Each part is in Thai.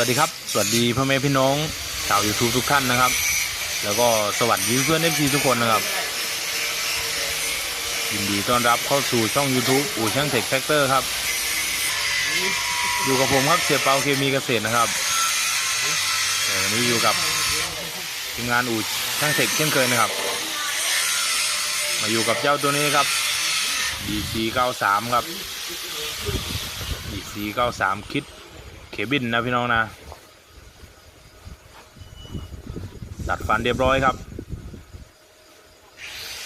วัสดีครับ สวัสดีพ่อแม่พี่น้องชาว YouTube ทุกท่านนะครับ แล้วก็สวัสดีเพื่อนเอฟซีทุกคนนะครับ ยินดีต้อนรับเข้าสู่ช่อง YouTube อู่ช่างเทคแฟกเตอร์ครับ อยู่กับผมครับเสียเปาเคมีเกษตรนะครับแต่วันนี้อยู่กับทีมงานอู่ช่างเทคเช่นเคยนะครับ มาอยู่กับเจ้าตัวนี้ครับ DC 93 ครับ DC 93 คิด เคบินนะพี่น้องนะตัดฟันเรียบร้อยครับ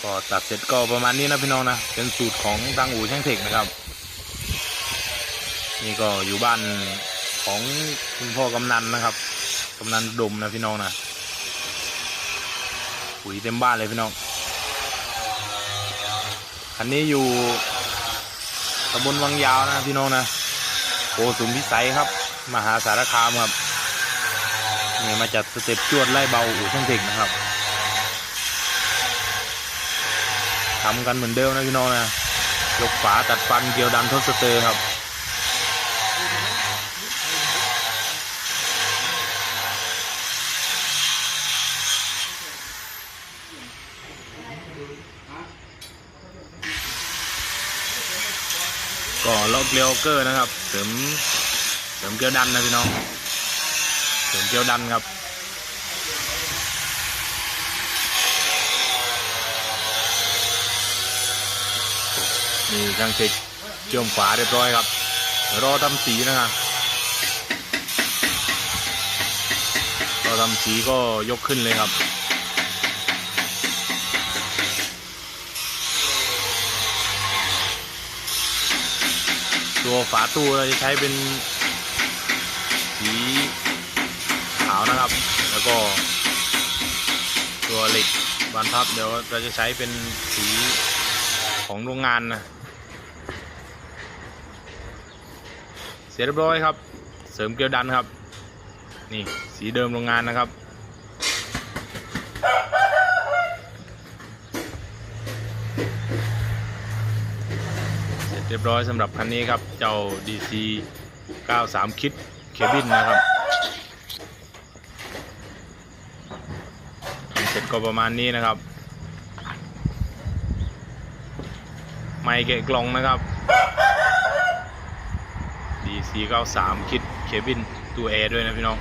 ก็ตัดเสร็จก็ประมาณนี้นะพี่น้องนะ เป็นสูตรของทางอู่ช่างเทคนะครับ นี่ก็อยู่บ้านของคุณพ่อกำนันนะครับ กำนันดมนะพี่น้องนะปุ๋ยเต็มบ้านเลยพี่น้อง คันนี้อยู่ตำบลวังยาวนะพี่น้องนะโกสุมพิสัยครับ มหาสารคามครับนี่มาจัดสเต็ปจวดไล่เบาอู่ช่างเทคนะครับทำกันเหมือนเดิมนะพี่น้องนะยกฝาตัดฟันเกลียวดันทดสเตอร์ครับก็ล็อกเลียวเกอร์นะครับเสริม เสริมเกลียวดันนะพี่น้องเสริมเกลียวดันครับนี่ช่างเทคเชื่อมฝาเรียบร้อยครับรอทำสีนะครับรอทำสีก็ยกขึ้นเลยครับตัวฝาตู้เราจะใช้เป็น สีขาวนะครับ แล้วก็ตัวเหล็กบานพับเดี๋ยวเราจะใช้เป็นสีของโรงงานนะเสร็จเรียบร้อยครับ เสริมเกลียวดันครับ นี่สีเดิมโรงงานนะครับเสร็จเรียบร้อยสำหรับคันนี้ครับ เจ้า DC 93 คิด เคบินนะครับทำเสร็จก็ประมาณนี้นะครับ ไม่แกะกล่องนะครับ DC 93 คิดเคบินตัวแอร์ด้วยนะพี่น้อง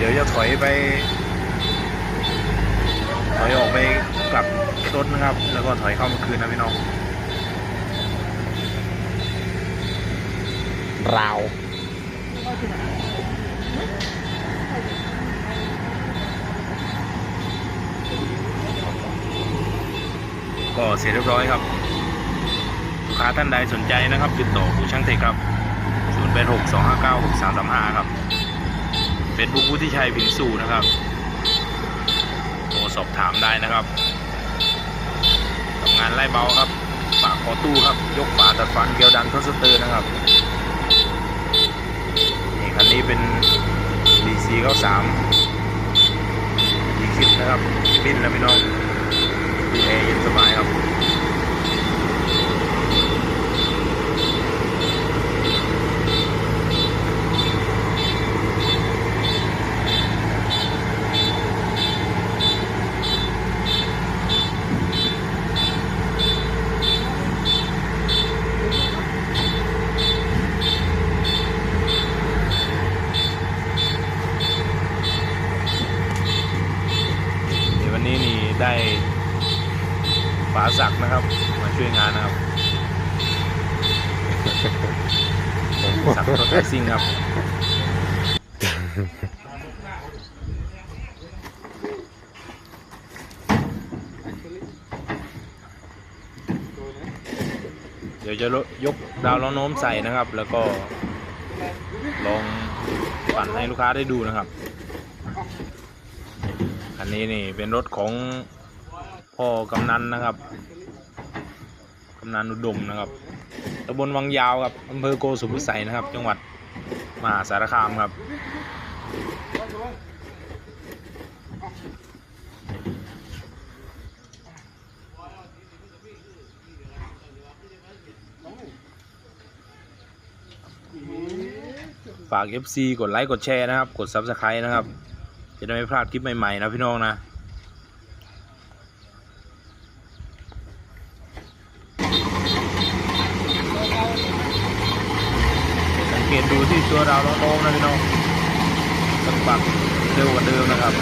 เดี๋ยวจะถอยไป ถอยออกไปกลับรถนะครับ แล้วก็ถอยเข้าเมื่อคืนนะพี่น้องราวก็เสร็จเรียบร้อยครับ ลูกค้าท่านใดสนใจนะครับ ติดต่อผู้ช่างเทคครับ 0 8 6 2 5 9 6 3 3 5 ครับ เฟซบุ๊กวุฒิชัยผิงสู่นะครับโทรสอบถามได้นะครับทำงานไล่เบาครับฝากคอตู้ครับ ยกฝาตัดฟันเกลียวดันทดสเตอร์นะครับนี่คันนี้เป็น DC 93ดีคิดนะครับบินแล้วพี่น้องดูแอร์เย็นสบายครับ ในวันนี้นี่ได้ ฝาสักนะครับ มาช่วยงานนะครับสักรถไอซิ่งครับเดี๋ยวจะยกดาวล้อโน้มใส่นะครับ แล้วก็ลองปั่นให้ลูกค้าได้ดูนะครับคันนี้นี่เป็นรถของ พ่อกำนันนะครับ กำนันอุดมนะครับตำบลวังยาวครับอำเภอโกสุมพิสัยนะครับ จังหวัดมหาสารคามครับฝาก FC กดไลค์ กดแชร์นะครับ กด Subscribe นะครับ จะได้ไม่พลาดคลิปใหม่ ๆ นะพี่น้องนะ เกตดูที่ตัวเราโน้มๆนะพี่น้องสะบัดเร็วกว่าเดิมนะครับ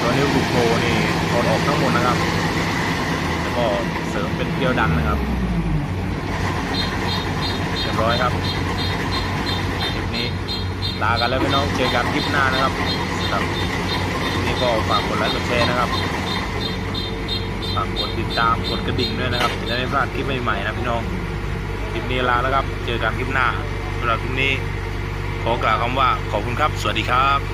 ตัวนิ้บุกโพนี่ถอดออกทั้งหมดนะครับ แล้วก็เสริมเป็นเกลียวดันนะครับเรียบร้อยครับคลิปนี้ลากันแล้วพี่น้องเจอกันคลิปหน้านะครับครับ นี้ก็ฝากกดไลค์กดแชร์นะครับฝากกดติดตามกดกระดิ่งด้วยนะครับจะได้ไม่พลาดคลิปใหม่ๆนะพี่น้องคลิปนี้ลาแล้วครับ เจอกันคลิปหน้าสำหรับคลิปนี้ขอกล่าวคำว่าขอบคุณครับ สวัสดีครับ